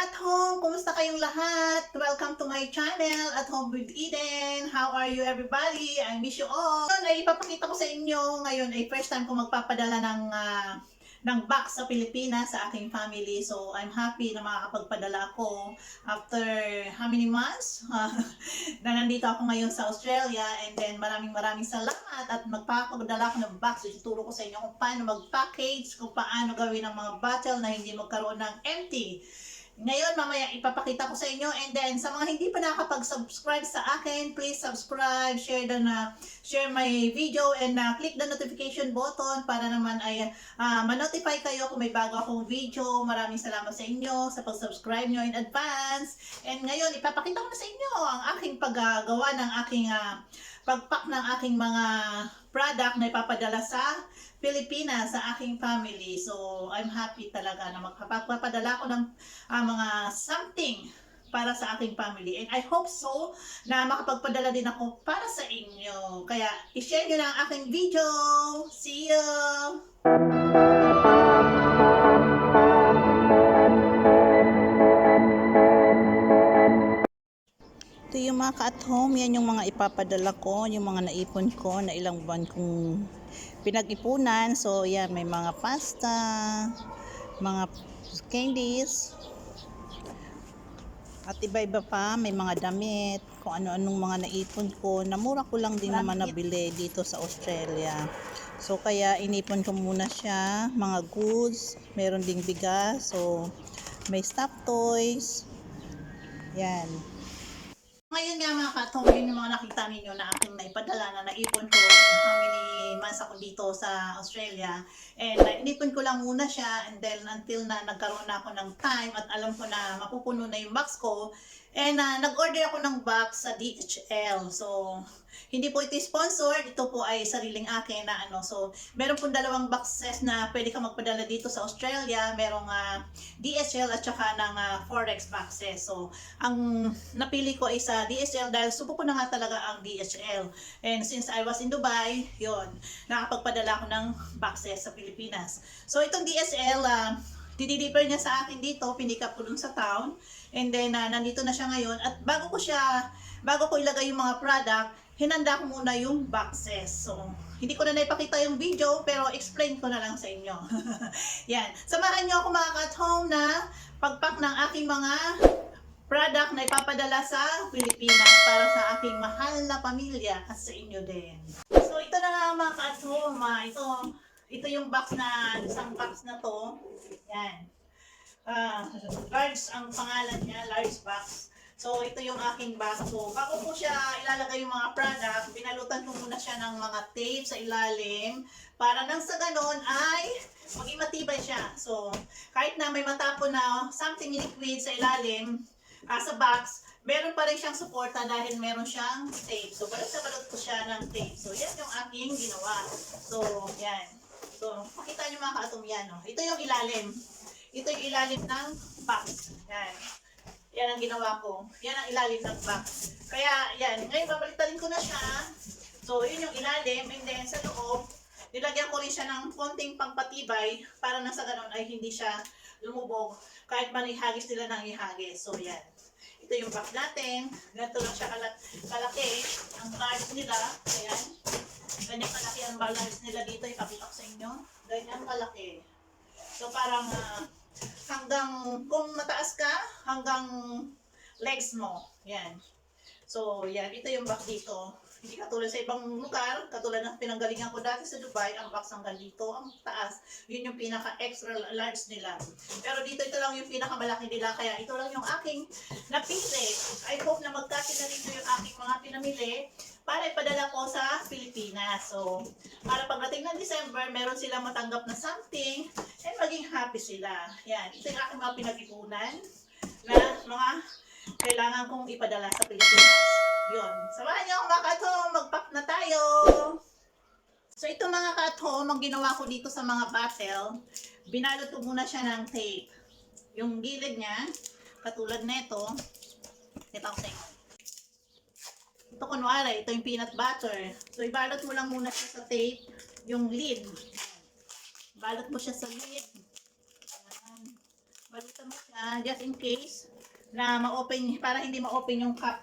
at home! Kumusta kayong lahat? Welcome to my channel, At Home with Eden. How are you everybody? I miss you all. Ngayon ay ipapakita ko sa inyo, ngayon ay first time ko magpapadala ng, ah, ng box sa Pilipinas sa aking family. So I'm happy na makakapagpadala ako after how many months? na nandito ako ngayon sa Australia and then maraming maraming salamat at magpapadala ako ng box. Ituturo ko sa inyo kung paano mag-package, kung paano gawin ang mga bottle na hindi magkaroon ng empty. Ngayon, mamaya ipapakita ko sa inyo and then sa mga hindi pa nakapag-subscribe sa akin, please subscribe, share the na share my video and uh, click the notification button para naman ay uh, ma-notify kayo kung may bago akong video. Maraming salamat sa inyo sa pag-subscribe nyo in advance. And ngayon, ipapakita ko na sa inyo ang aking paggagawa ng aking uh, pagpak ng aking mga product na ipapadala sa Pilipinas sa aking family. So, I'm happy talaga na magpapadala ko ng ah, mga something para sa aking family. And I hope so na makapagpadala din ako para sa inyo. Kaya, i-share nyo na ang aking video. See you! Ka-at home, yan yung mga ipapadala ko, yung mga naipon ko na ilang buwan kong pinag-ipunan. So, yan, may mga pasta, mga candies, at iba-iba pa, may mga damit, kung ano-anong mga naipon ko. Namura ko lang din naman nabili dito sa Australia. So, kaya inipon ko muna siya, mga goods, meron ding bigas, so may stuffed toys. Yan. Ngayon nga mga katong, yun yung mga nakita ninyo na aking naipadala na naipon ko how many months ako dito sa Australia. And naipon ko lang muna siya and then until na nagkaroon na ako ng time at alam ko na mapupuno na yung box ko. And uh, nag-order ako ng box sa DHL. So, hindi po ito sponsored. Ito po ay sariling akin na ano. So, meron po dalawang boxes na pwede ka magpadala dito sa Australia. Merong uh, DHL at saka ng uh, Forex boxes. So, ang napili ko ay sa DHL dahil subo ko na nga talaga ang DHL. And since I was in Dubai, yon nakapagpadala ako ng boxes sa Pilipinas. So, itong DHL, uh, dideliver niya sa akin dito, pinikap ko dun sa town. And then, uh, nandito na siya ngayon. At bago ko siya, bago ko ilagay yung mga product, hinanda ko muna yung boxes. So, hindi ko na naipakita yung video, pero explain ko na lang sa inyo. Yan. Samahan niyo ako mga home na pagpak ng aking mga product na ipapadala sa Pilipinas para sa aking mahal na pamilya at sa inyo din. So, ito na nga mga kat home. ah. Ito, ito yung box na, isang box na to. Yan. Ah, large ang pangalan niya, large box. So, ito yung aking box. So, bago ko siya ilalagay yung mga product, binalutan ko muna siya ng mga tape sa ilalim para nang sa ganon ay maging matibay siya. So, kahit na may matapon na something liquid sa ilalim, ah, sa box, meron pa rin siyang suporta dahil meron siyang tape. So, balot na balot ko siya ng tape. So, yan yung aking ginawa. So, yan. So, makita niyo mga kaatom yan. No? Ito yung ilalim. Ito yung ilalim ng box. Yan. Yan ang ginawa ko. Yan ang ilalim ng box. Kaya, yan. Ngayon, babaliktadin ko na siya. So, yun yung ilalim. And then, sa loob, nilagyan ko rin siya ng konting pangpatibay para na sa ganun ay hindi siya lumubog kahit man ihagis nila ng ihagis. So, yan. Ito yung box natin. Ganito lang siya kalak- kalaki. Ang large nila. Ayan. Ganyan kalaki ang large nila dito. Ipakita ko sa inyo. Ganyan kalaki. So, parang ah, hanggang, kung mataas ka, hanggang legs mo. Yan. So, yan. Ito yung box dito. Hindi katulad sa ibang lugar, katulad ng pinanggalingan ko dati sa Dubai, ang box hanggang dito, ang taas. Yun yung pinaka-extra large nila. Pero dito, ito lang yung pinakamalaki nila. Kaya ito lang yung aking napili. I hope na magkasya na rin yung aking mga pinamili para ipadala ko sa Pilipinas. So, para pagdating ng December, meron silang matanggap na something and maging happy sila. Yan. Ito yung aking mga pinag-ipunan na mga kailangan kong ipadala sa Pilipinas. Yun. Samahan niyo mga ka-at-home. Mag-pack na tayo. So ito mga ka-at-home, ang ginawa ko dito sa mga bottle, binalot ko muna siya ng tape. Yung gilid niya, katulad nito, ito ko sa inyo. Ito kunwari, ito yung peanut butter. So ibalot mo lang muna siya sa tape, yung lid. Balot mo siya sa lid. Balutan mo siya just in case na ma-open, para hindi ma-open yung cup.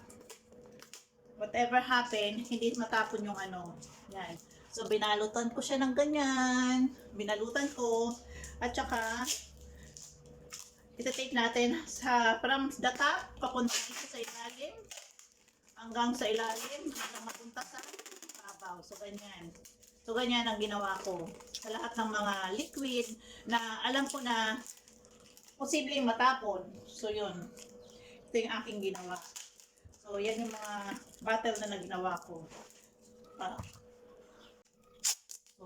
Whatever happen, hindi matapon yung ano. Yan. So, binalutan ko siya ng ganyan. Binalutan ko. At saka, ita-take natin sa from the top, papunta dito sa ilalim. Hanggang sa ilalim, hanggang mapunta sa babaw. So, ganyan. So, ganyan ang ginawa ko. Sa lahat ng mga liquid na alam ko na posibleng matapon. So, yun. Ito yung aking ginawa. So, yan yung mga bottle na naginawa ko. Ah. So,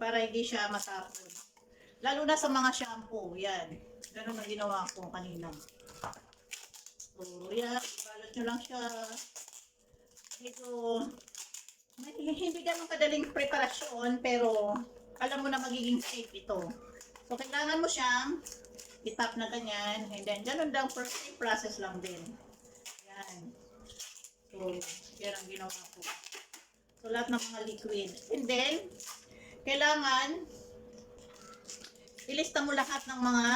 para hindi siya matapon. Lalo na sa mga shampoo, yan. Ganun ang ginawa ko kanina. So, yan. Balot nyo lang siya. Medyo, may- hindi ganun kadaling preparasyon, pero alam mo na magiging safe ito. So, kailangan mo siyang itap na ganyan. And then, ganun lang, process lang din. Yan. So, yan ang ginawa ko. So, lahat ng mga liquid. And then, kailangan, ilista mo lahat ng mga,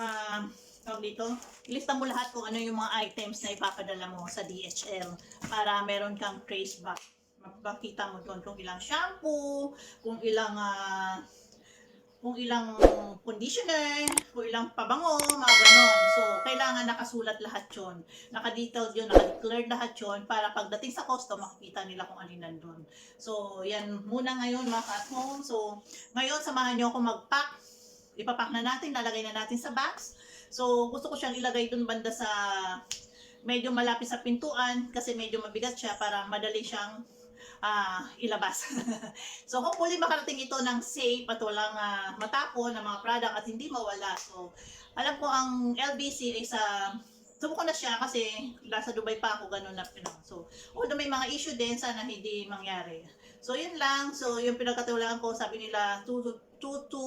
ah, tawag dito, ilista mo lahat kung ano yung mga items na ipapadala mo sa DHL para meron kang trace back. Makikita mo doon kung ilang shampoo, kung ilang ah, kung ilang conditioner, kung ilang pabango, mga ganon. So, kailangan nakasulat lahat yon Naka-detailed yun, naka-declared lahat yon para pagdating sa custom, makikita nila kung alin nandun. So, yan muna ngayon mga at home. So, ngayon, samahan nyo ako mag-pack. Ipapack na natin, lalagay na natin sa box. So, gusto ko siyang ilagay dun banda sa medyo malapit sa pintuan kasi medyo mabigat siya para madali siyang ah, ilabas. so hopefully makarating ito ng safe at walang ah, matapon ng mga product at hindi mawala. So alam ko ang LBC is sa Subukan na siya kasi nasa Dubai pa ako ganun na know. So, although may mga issue din sana hindi mangyari. So, yun lang. So, yung pinagkatiwalaan ko, sabi nila 2 to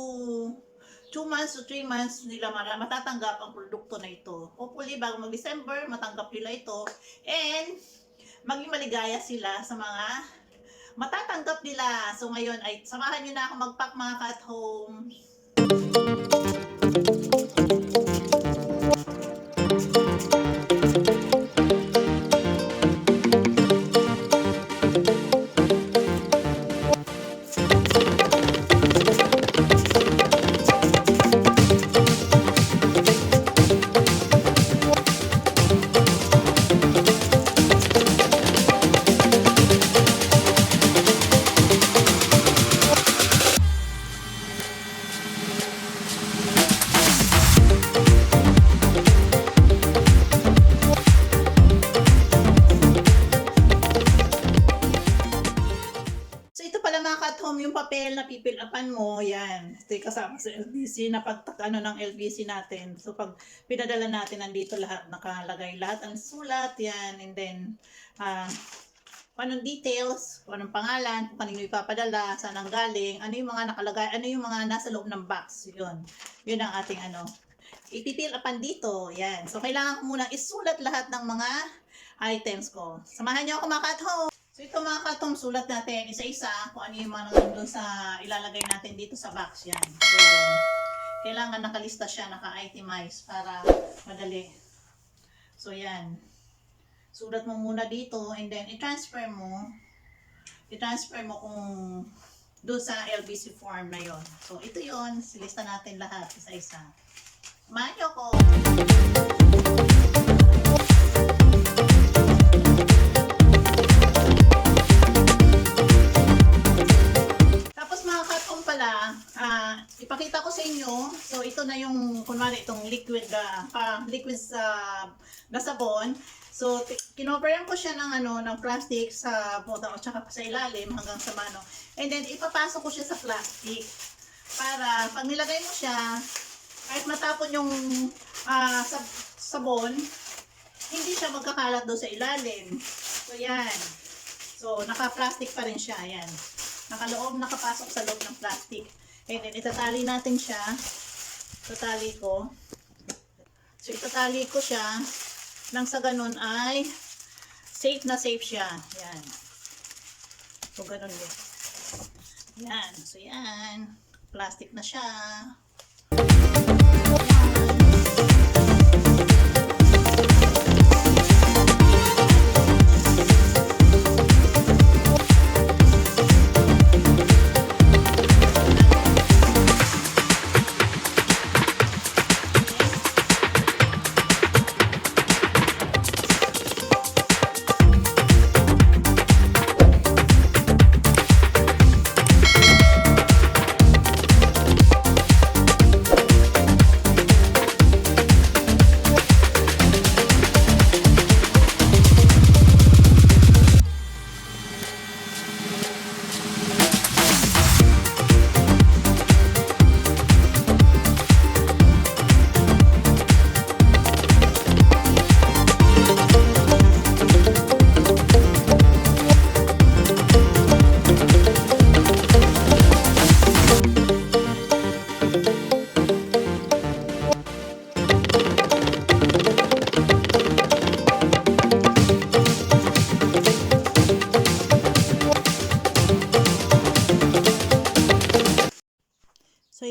2 months to 3 months nila matatanggap ang produkto na ito. Hopefully, bago mag-December, matanggap nila ito. And, maging maligaya sila sa mga matatanggap nila. So ngayon ay samahan niyo na ako mag-pack mga ka yung kasama sa LBC na pagtak ano ng LBC natin. So pag pinadala natin, nandito lahat, nakalagay lahat ang sulat, yan. And then, kung anong details, anong pangalan, kung kanino ipapadala, saan ang galing, ano yung mga nakalagay, ano yung mga nasa loob ng box, yun. Yun ang ating ano. Ipipil upan dito, yan. So, kailangan ko munang isulat lahat ng mga items ko. Samahan niyo ako mga ka-at-home. So, ito mga katong sulat natin, isa-isa, kung ano yung mga nandun sa ilalagay natin dito sa box, yan. So, kailangan nakalista siya, naka-itemize para madali. So, yan sulat mo muna dito and then i-transfer mo i-transfer mo kung doon sa LBC form na yon. So, ito yon Silista natin lahat isa-isa. Niyo ko. Liquid, ah, parang liquid sa, na sabon. So, kinoveran ko siya ng ano, ng plastic sa bottom at saka sa ilalim hanggang sa mano. And then, ipapasok ko siya sa plastic. Para, pag nilagay mo siya, kahit matapon yung ah, sab- sabon, hindi siya magkakalat doon sa ilalim. So, yan. So, naka-plastic pa rin siya. Yan. Nakaloob, nakapasok sa loob ng plastic. And then, itatali natin siya. Itatali ko. So, itatali ko siya nang sa ganun ay safe na safe siya. Yan. So, ganun din. Yan. So, yan. Plastic na siya.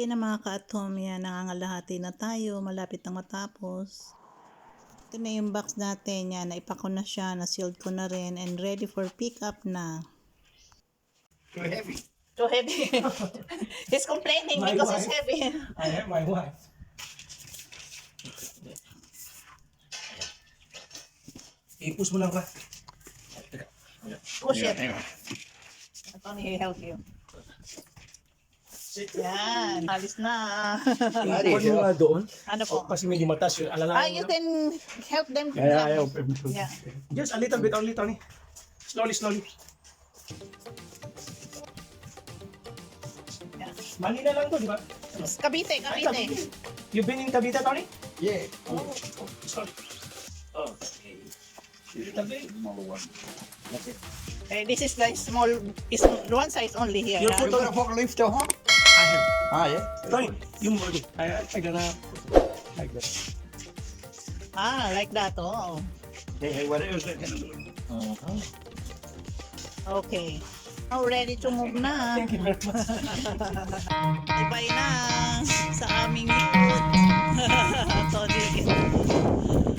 Na mga ka-atomya, nangangalahati na tayo, malapit na matapos. Ito na yung box natin, yan, naipa ko na siya, na-sealed ko na rin, and ready for pick up na. Too heavy. Too heavy. He's complaining My because wife. it's heavy. I have my wife. I-push mo lang ka. Push it. He'll help you. Yan, alis na. I-push mo nga doon. ano po? Kasi medyo matas yun. Alala Ah, you can help them. Yeah, yeah, Yeah. Just a little bit only, Tony. Slowly, slowly. Yeah. Mali na lang to, di ba? Cavite, Cavite. You've been in Cavite, Tony? Yeah. Oh, sorry. Okay. Little bit. Eh, this is like small, is one size only here. Your. You photo- got a forklift huh? Ah, yeah. Right. Yung word. I, I gotta like that. Ah, like that. Oh. Hey, hey, what else I? Uh-huh. Okay. Now, ready to move na. Thank you very much. Bye-bye na sa aming likod. Toddy.